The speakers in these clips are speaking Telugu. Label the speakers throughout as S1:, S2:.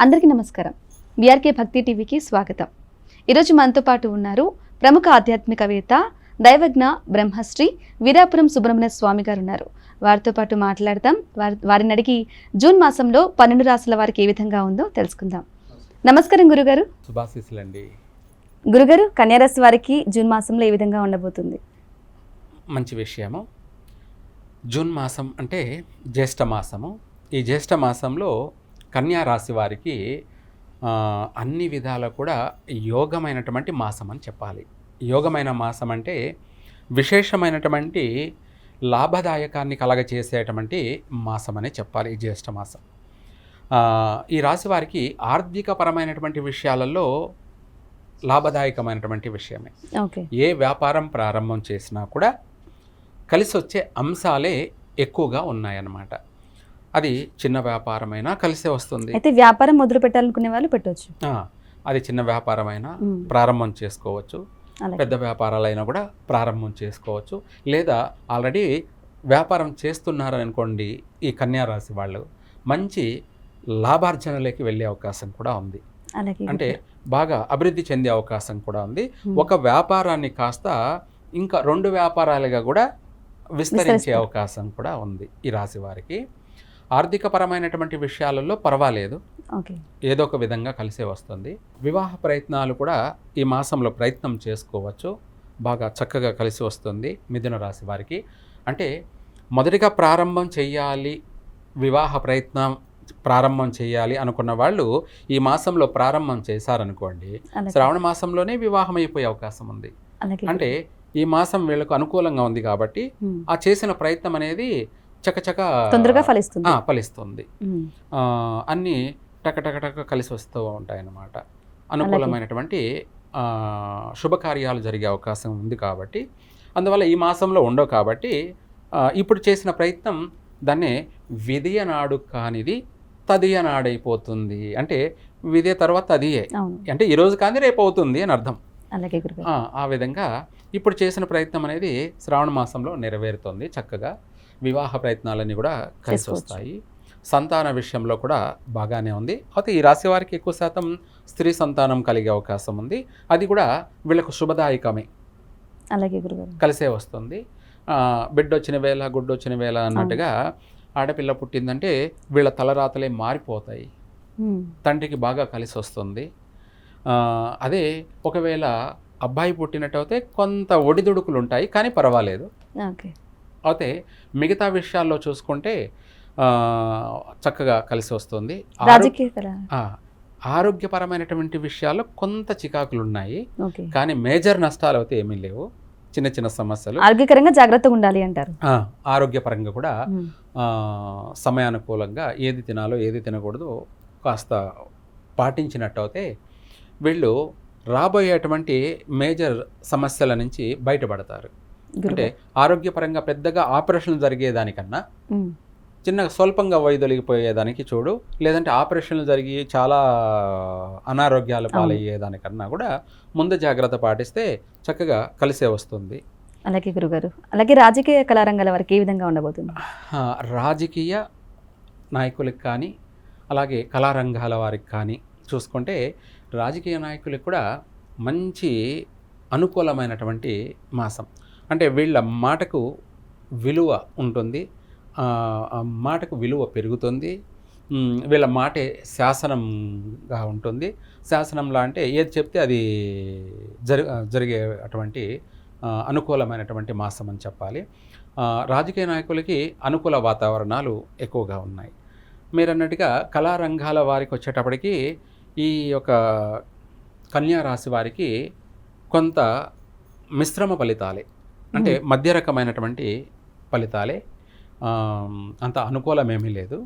S1: అందరికీ నమస్కారం. బీఆర్కే భక్తి టీవీకి స్వాగతం. ఈరోజు మనతో పాటు ఉన్నారు ప్రముఖ ఆధ్యాత్మికవేత్త దైవజ్ఞ బ్రహ్మశ్రీ వీరాపురం సుబ్రహ్మణ్య స్వామి గారు ఉన్నారు వారితో పాటు మాట్లాడదాం. వారి వారిని అడిగి జూన్ మాసంలో పన్నెండు రాసుల వారికి ఏ విధంగా ఉందో తెలుసుకుందాం. నమస్కారం గురుగారు. గురుగారు కన్యారాశి వారికి జూన్ మాసంలో ఏ విధంగా ఉండబోతుంది?
S2: మంచి విషయము. జూన్ మాసం అంటే జ్యేష్ఠ మాసము. ఈ జ్యేష్ఠ మాసంలో కన్యా రాశి వారికి అన్ని విధాల కూడా యోగమైనటువంటి మాసం అని చెప్పాలి. యోగమైన మాసం అంటే విశేషమైనటువంటి లాభదాయకాన్ని కలగచేసేటువంటి మాసం అనే చెప్పాలి ఈ జ్యేష్ఠ మాసం. ఈ రాశి వారికి ఆర్థికపరమైనటువంటి విషయాలలో లాభదాయకమైనటువంటి విషయమే.
S1: ఓకే.
S2: ఏ వ్యాపారం ప్రారంభం చేసినా కూడా కలిసి వచ్చే అంశాలే ఎక్కువగా ఉన్నాయన్నమాట. అది చిన్న వ్యాపారమైనా కలిసే వస్తుంది.
S1: అయితే వ్యాపారం మొదలు పెట్టాలనుకునే వాళ్ళు పెట్టవచ్చు
S2: అది చిన్న వ్యాపారమైనా. ప్రారంభం చేసుకోవచ్చు. పెద్ద వ్యాపారాలైనా కూడా ప్రారంభం చేసుకోవచ్చు. లేదా ఆల్రెడీ వ్యాపారం చేస్తున్నారని అనుకోండి ఈ కన్యా రాశి వాళ్ళు మంచి లాభార్జనలోకి వెళ్ళే అవకాశం కూడా ఉంది. అంటే బాగా అభివృద్ధి చెందే అవకాశం కూడా ఉంది. ఒక వ్యాపారాన్ని కాస్త ఇంకా రెండు వ్యాపారాలుగా కూడా విస్తరించే. అవకాశం కూడా ఉంది ఈ రాశి వారికి. ఆర్థికపరమైనటువంటి విషయాలలో పర్వాలేదు. ఏదో ఒక విధంగా కలిసే వస్తుంది. వివాహ ప్రయత్నాలు కూడా ఈ మాసంలో ప్రయత్నం చేసుకోవచ్చు. బాగా చక్కగా కలిసి వస్తుంది మిథున రాశి వారికి. అంటే మొదటిగా ప్రారంభం చేయాలి వివాహ ప్రయత్నం ప్రారంభం చేయాలి అనుకున్న వాళ్ళు ఈ మాసంలో ప్రారంభం చేశారనుకోండి శ్రావణ మాసంలోనే వివాహం అయిపోయే అవకాశం ఉంది. అంటే ఈ మాసం వీళ్ళకు అనుకూలంగా ఉంది కాబట్టి. ఆ చేసిన ప్రయత్నం అనేది చకచక
S1: తొందరగా ఫలిస్తుంది.
S2: ఆ, ఫలిస్తుంది. అన్నీ టకటకటక కలిసి వస్తూ ఉంటాయన్నమాట. అనుకూలమైనటువంటి ఆ, శుభకార్యాలు జరిగే అవకాశం ఉంది కాబట్టి అందువల్ల ఈ మాసంలో ఉండవు కాబట్టి ఇప్పుడు చేసిన ప్రయత్నం దాన్నే విధియ నాడు కానిది తదియ నాడైపోతుంది. అంటే విధియ తర్వాత తదియే. అంటే ఈరోజు కానీ రేపు అవుతుంది అని అర్థం. ఆ విధంగా ఇప్పుడు చేసిన ప్రయత్నం అనేది శ్రావణ మాసంలో నెరవేరుతుంది చక్కగా. వివాహ ప్రయత్నాలన్నీ కూడా కలిసి. వస్తాయి. సంతాన విషయంలో కూడా బాగానే ఉంది. అయితే ఈ రాశి వారికి ఎక్కువ శాతం స్త్రీ సంతానం కలిగే అవకాశం ఉంది. అది కూడా వీళ్ళకు శుభదాయకమే.
S1: అలాగే గురుగారు.
S2: కలిసే వస్తుంది. బిడ్డ వచ్చిన వేళ గుడ్డు వచ్చిన వేళ అన్నట్టుగా ఆడపిల్ల పుట్టిందంటే వీళ్ళ తలరాతలే మారిపోతాయి. తండ్రికి బాగా కలిసి వస్తుంది. అదే ఒకవేళ అబ్బాయి పుట్టినట్టయితే కొంత ఒడిదుడుకులు ఉంటాయి కానీ పర్వాలేదు.
S1: ఓకే.
S2: అయితే మిగతా విషయాల్లో చూసుకుంటే చక్కగా కలిసి వస్తుంది. ఆరోగ్యపరమైనటువంటి విషయాల్లో కొంత చికాకులు ఉన్నాయి కానీ మేజర్ నష్టాలు అయితే ఏమీ లేవు. చిన్న చిన్న సమస్యలు.
S1: ఆరోగ్యకరంగా జాగ్రత్తగా ఉండాలి అంటారు.
S2: ఆరోగ్యపరంగా కూడా సమయానుకూలంగా ఏది తినాలో ఏది తినకూడదు కాస్త పాటించినట్టయితే వీళ్ళు రాబోయేటువంటి మేజర్ సమస్యల నుంచి బయటపడతారు. అంటే ఆరోగ్యపరంగా పెద్దగా ఆపరేషన్లు జరిగేదానికన్నా
S1: మ్మ్.
S2: చిన్నగా స్వల్పంగా వైదొలిగిపోయేదానికి చూడు లేదంటే ఆపరేషన్లు జరిగి చాలా అనారోగ్యాలు. పాలయ్యేదానికన్నా కూడా ముందు జాగ్రత్త పాటిస్తే చక్కగా కలిసే వస్తుంది.
S1: అలాగే గురుగారు. అలాగే రాజకీయ కళారంగాల వారికి ఏ విధంగా ఉండబోతుంది?
S2: రాజకీయ నాయకులకు కానీ అలాగే కళారంగాల వారికి కానీ చూసుకుంటే రాజకీయ నాయకులకు కూడా మంచి అనుకూలమైనటువంటి మాసం. అంటే వీళ్ళ మాటకు విలువ ఉంటుంది. మాటకు విలువ పెరుగుతుంది. వీళ్ళ మాటే శాసనంగా ఉంటుంది. శాసనంలా అంటే ఏది చెప్తే అది జరి జరిగే అటువంటి అనుకూలమైనటువంటి మాసం అని చెప్పాలి. రాజకీయ నాయకులకి అనుకూల వాతావరణాలు ఎక్కువగా ఉన్నాయి. మీరు అన్నట్టుగా కళారంగాల వారికి వచ్చేటప్పటికి ఈ యొక్క కన్యా రాశి వారికి కొంత మిశ్రమ ఫలితాలే. అంటే మధ్య రకమైనటువంటి ఫలితాలే. అంత అనుకూలమేమీ లేదు.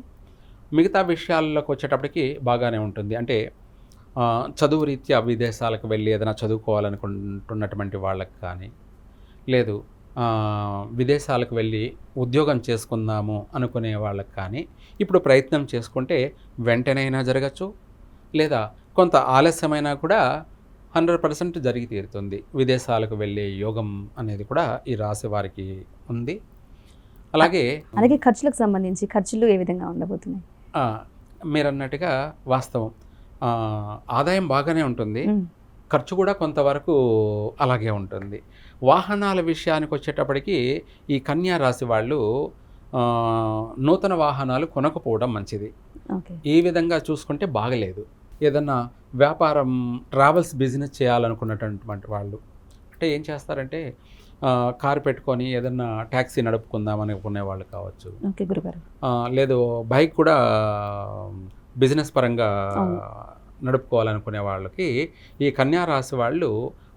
S2: మిగతా విషయాల్లోకి వచ్చేటప్పటికి బాగానే ఉంటుంది. అంటే చదువు రీత్యా విదేశాలకు వెళ్ళి ఏదైనా చదువుకోవాలనుకుంటున్నటువంటి వాళ్ళకి కానీ లేదు విదేశాలకు వెళ్ళి ఉద్యోగం చేసుకుందాము అనుకునే వాళ్ళకి కానీ ఇప్పుడు ప్రయత్నం చేసుకుంటే వెంటనైనా జరగచ్చు. లేదా కొంత ఆలస్యమైనా కూడా హండ్రెడ్ పర్సెంట్ జరిగి తీరుతుంది. విదేశాలకు వెళ్ళే యోగం అనేది కూడా ఈ రాశి వారికి ఉంది. అలాగే
S1: అలాగే ఖర్చులకు సంబంధించి ఖర్చులు ఏ విధంగా ఉండబోతున్నాయి?
S2: మీరు అన్నట్టుగా వాస్తవం. ఆదాయం బాగానే ఉంటుంది. ఖర్చు కూడా కొంతవరకు అలాగే ఉంటుంది. వాహనాల విషయానికి వచ్చేటప్పటికి ఈ కన్యా రాశి వాళ్ళు నూతన వాహనాలు కొనకపోవడం మంచిది. ఈ విధంగా చూసుకుంటే బాగలేదు. ఏదన్నా వ్యాపారం ట్రావెల్స్ బిజినెస్ చేయాలనుకున్నటువంటి వాళ్ళు. అంటే ఏం చేస్తారంటే కారు పెట్టుకొని ఏదన్నా ట్యాక్సీ నడుపుకుందాం అనుకునే వాళ్ళు కావచ్చు. లేదు బైక్ కూడా బిజినెస్ పరంగా. నడుపుకోవాలనుకునే వాళ్ళకి ఈ కన్యా రాశి వాళ్ళు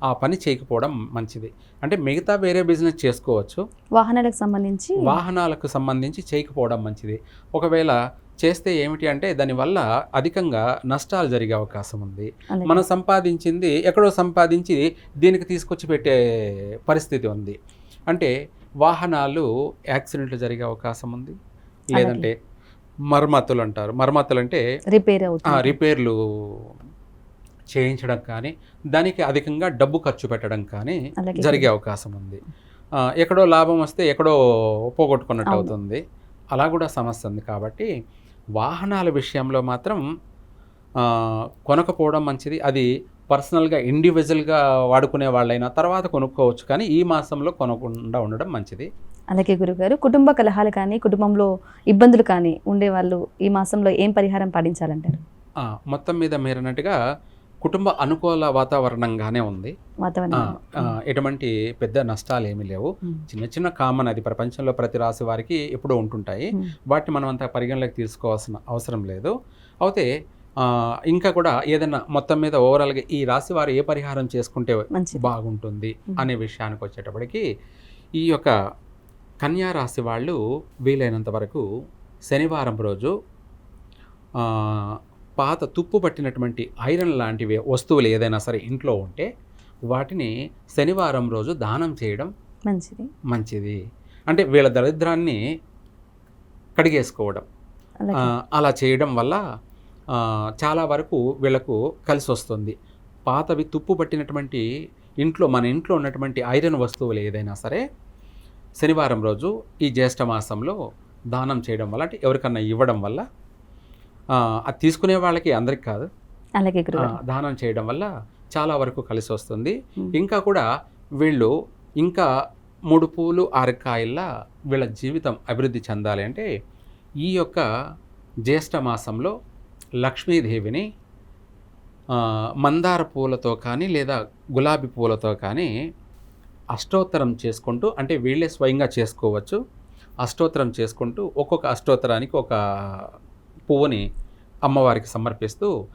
S2: ఆ పని చేయకపోవడం మంచిది. అంటే మిగతా వేరే బిజినెస్ చేసుకోవచ్చు.
S1: వాహనాలకు సంబంధించి?
S2: వాహనాలకు సంబంధించి చేయకపోవడం మంచిది. ఒకవేళ చేస్తే ఏమిటి అంటే దానివల్ల అధికంగా నష్టాలు జరిగే అవకాశం ఉంది. మనం సంపాదించింది ఎక్కడో సంపాదించి దీనికి తీసుకొచ్చి పెట్టే పరిస్థితి ఉంది. అంటే వాహనాలు యాక్సిడెంట్లు జరిగే అవకాశం ఉంది. లేదంటే మరమ్మతులు అంటారు. మరమ్మతులు అంటే
S1: రిపేర్
S2: రిపేర్లు చేయించడం కానీ దానికి అధికంగా డబ్బు ఖర్చు పెట్టడం కానీ. జరిగే అవకాశం ఉంది. ఎక్కడో లాభం వస్తే ఎక్కడో పోగొట్టుకున్నట్టు. అవుతుంది. అలా కూడా సమస్య ఉంది కాబట్టి వాహనాల విషయంలో మాత్రం కొనకపోవడం మంచిది. అది పర్సనల్గా ఇండివిజువల్గా వాడుకునే వాళ్ళైనా తర్వాత కొనుక్కోవచ్చు. కానీ ఈ మాసంలో కొనకుండా ఉండడం మంచిది.
S1: అలాగే గురుగారు కుటుంబ కలహాలు కానీ కుటుంబంలో ఇబ్బందులు కానీ ఉండేవాళ్ళు ఈ మాసంలో ఏం పరిహారం పాటించాలంటారు?
S2: మొత్తం మీద మీరు అన్నట్టుగా కుటుంబ అనుకూల వాతావరణంగానే ఉంది. ఎటువంటి పెద్ద నష్టాలు ఏమీ లేవు చిన్న చిన్న కామన్ అది ప్రపంచంలో ప్రతి రాశి వారికి ఎప్పుడూ ఉంటుంటాయి. వాటిని మనం అంత పరిగణలోకి తీసుకోవాల్సిన అవసరం లేదు. అయితే ఇంకా కూడా ఏదైనా మొత్తం మీద ఓవరాల్గా ఈ రాశి వారు ఏ పరిహారం చేసుకుంటే బాగుంటుంది. అనే విషయానికి వచ్చేటప్పటికి ఈ యొక్క కన్యా రాశి వాళ్ళు వీలైనంత వరకు శనివారం రోజు పాత తుప్పు పట్టినటువంటి ఐరన్ లాంటివి వస్తువులు ఏదైనా సరే ఇంట్లో ఉంటే వాటిని శనివారం రోజు దానం చేయడం
S1: మంచిది.
S2: మంచిది. అంటే వీళ్ళ దరిద్రాన్ని కడిగేసుకోవడం. అలా చేయడం వల్ల చాలా వరకు వీళ్ళకు కలిసి వస్తుంది. పాతవి తుప్పు పట్టినటువంటి ఇంట్లో మన ఇంట్లో ఉన్నటువంటి ఐరన్ వస్తువులు ఏదైనా సరే శనివారం రోజు ఈ జ్యేష్ఠ మాసంలో దానం చేయడం వల్ల అంటే ఎవరికన్నా ఇవ్వడం వల్ల అది తీసుకునే వాళ్ళకి అందరికి కాదు.
S1: అలాగే
S2: దానం చేయడం వల్ల చాలా వరకు కలిసి వస్తుంది. ఇంకా కూడా వీళ్ళు ఇంకా మూడు పూలు ఆరు కాయల్లా వీళ్ళ జీవితం అభివృద్ధి చెందాలి అంటే ఈ యొక్క జ్యేష్ఠ మాసంలో లక్ష్మీదేవిని మందార పూలతో కానీ లేదా గులాబీ పూలతో కానీ అష్టోత్తరం చేసుకుంటూ అంటే వీళ్ళే స్వయంగా చేసుకోవచ్చు. అష్టోత్తరం చేసుకుంటూ ఒక్కొక్క అష్టోత్తరానికి ఒక పువ్వుని అమ్మవారికి సమర్పిస్తూ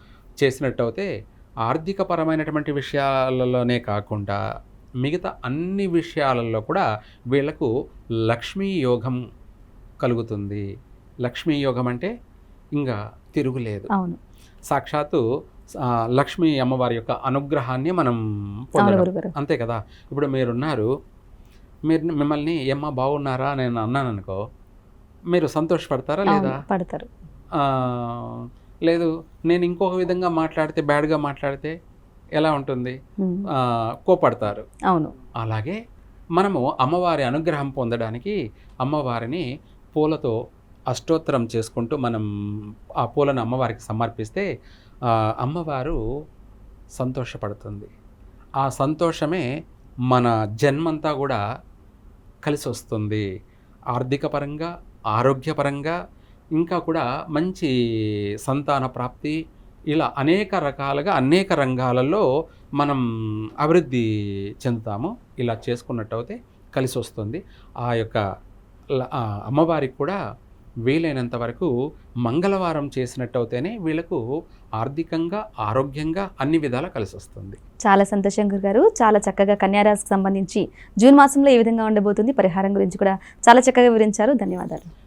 S2: చేసినట్టయితే ఆర్థికపరమైనటువంటి విషయాలలోనే కాకుండా మిగతా అన్ని విషయాలలో కూడా వీళ్ళకు లక్ష్మీ యోగం కలుగుతుంది. లక్ష్మీ యోగం అంటే ఇంకా తిరుగులేదు.
S1: అవును.
S2: సాక్షాత్తు లక్ష్మీ అమ్మవారి యొక్క అనుగ్రహాన్ని మనం పొందడం. అంతే కదా? ఇప్పుడు మీరున్నారు మీరు మిమ్మల్ని ఏమ్మా బాగున్నారా నేను అన్నాను అనుకో మీరు సంతోషపడతారా లేదా?
S1: పడతారు.
S2: లేదు నేను ఇంకొక విధంగా మాట్లాడితే బ్యాడ్గా మాట్లాడితే ఎలా ఉంటుంది? కోపడతారు.
S1: అవును.
S2: అలాగే మనము అమ్మవారి అనుగ్రహం పొందడానికి అమ్మవారిని పూలతో అష్టోత్తరం చేసుకుంటూ మనం ఆ పూలను అమ్మవారికి సమర్పిస్తే అమ్మవారు సంతోషపడుతుంది. ఆ సంతోషమే మన జన్మంతా కూడా కలిసి వస్తుంది ఆర్థిక పరంగా ఆరోగ్యపరంగా ఇంకా కూడా మంచి సంతాన ప్రాప్తి ఇలా అనేక రకాలుగా అనేక రంగాలలో మనం అభివృద్ధి చెందుతాము. ఇలా చేసుకున్నట్టయితే కలిసి వస్తుంది. ఆ యొక్క అమ్మవారికి కూడా వీలైనంత వరకు మంగళవారం చేసినట్టయితేనే వీళ్ళకు ఆర్థికంగా ఆరోగ్యంగా అన్ని విధాలా కలిసి వస్తుంది.
S1: చాలా సంతోషం గారు చాలా చక్కగా కన్యారాశికి సంబంధించి జూన్ మాసంలో ఏ విధంగా ఉండబోతుంది పరిహారం గురించి కూడా చాలా చక్కగా వివరించారు. ధన్యవాదాలు.